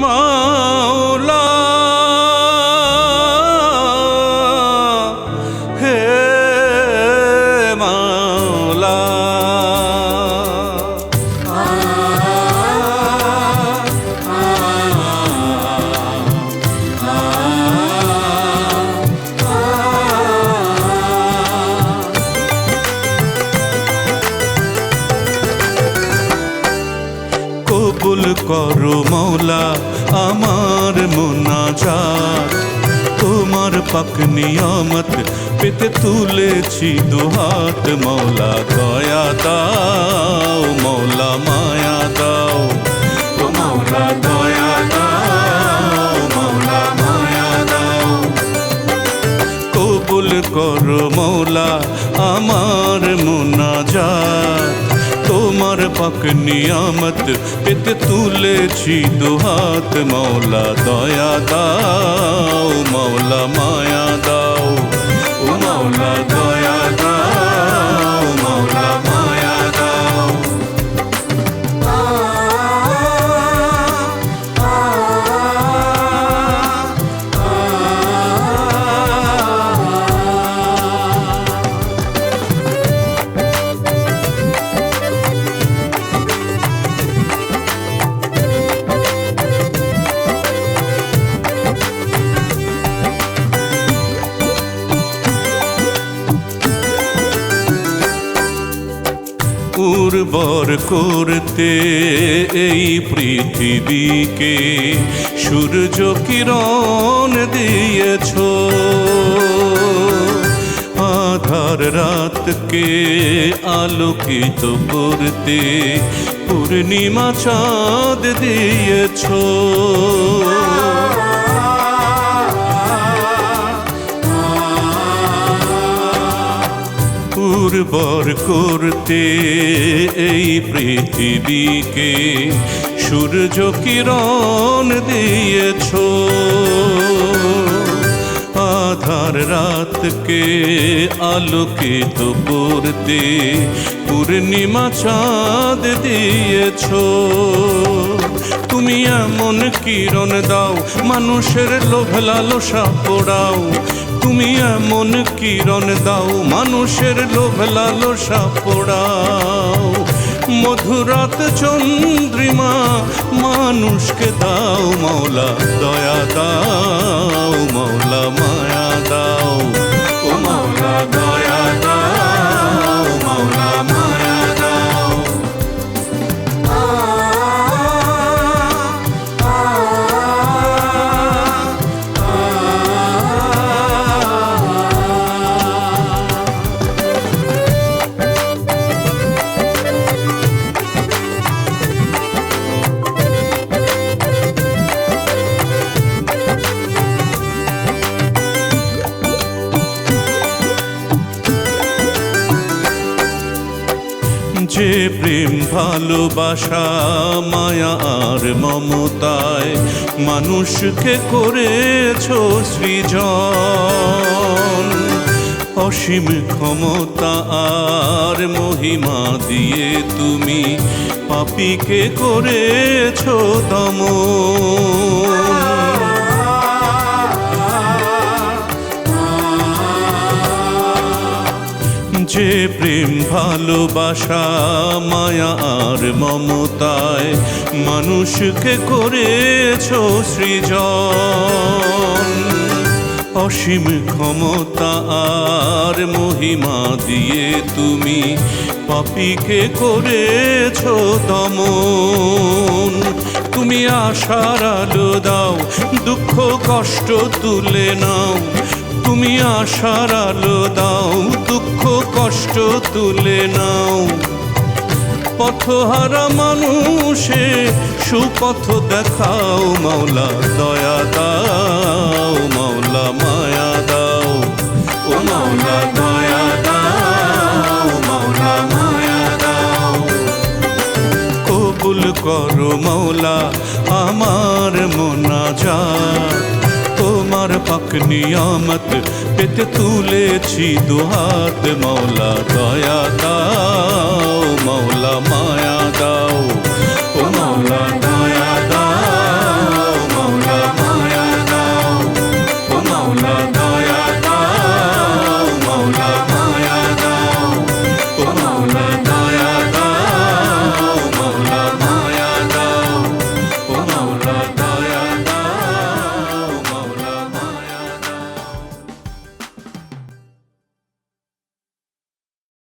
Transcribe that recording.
মাওলা কবুল করো মৌলা, আমার মোনাজাত। তোমার পাক নিয়ামত পেতে তুলেছি দুহাত মৌলা, দয়া দাও, মৌলা, মায়া দাও। মৌলা, দয়া দাও, মৌলা, মায়া দাও। কবুল করো মৌলা, আমার মোনাজাত। তোমার পাক নিয়ামত পেতে তুলেছি দুহাত মৌলা দয়া দাও মৌলা মায়া দাও ও মৌলা উর্বর করতে এই পৃথিবীকে সূর্য কিরণ দিয়েছ। আধার রাতকে আলোকিত করতে পূর্ণিমা চাঁদ দিয়েছ। উর্বর করতে এই পৃথিবীকে সূর্য কিরণ দিয়েছ। আধার রাতকে আলোকিত করতে পূর্ণিমা চাঁদ দিয়েছ। তুমি এমন কিরণ দাও, মানুষের লোভ লালসা পোড়াও। তুমি এমন কিরণ দাও, মানুষের লোভ লালসা পোড়াও। মধুরাত চন্দ্রিমা মানুষকে দাও মৌলা দয়া দাও মৌলা মায়া দাও। যে প্রেম, ভালোবাসা, মায়া আর মমতায়। মানুষকে করেছ সৃজন। অসীম ক্ষমতা আর মহিমা দিয়ে তুমি পাপিকে করেছ দমন। যে প্রেম, ভালোবাসা, মায়া আর মমতায়। মানুষকে করেছ সৃজন। অসীম ক্ষমতা আর মহিমা দিয়ে তুমি পাপিকে করেছ দমন। তুমি আশার আলো দাও, দুঃখ, কষ্ট তুলে নাও তুমি আশার আলো দাও, দুঃখ কষ্ট তুলে নাও। পথহারা মানুষে, সুপথ দেখাও, মাওলা দয়া দাও, মাওলা মায়া দাও। ও মাওলা দয়া দাও, মাওলা মায়া দাও। কবুল করো, মাওলা, আমার মোনাজাত। তোমার পাক নিয়ামত পেতে তুলেছি দুহাত মৌলা দয়া দাও, মৌলা মায়া দাও, ও মৌলা দয়া দাও, মৌলা মায়া দাও, ও মৌলা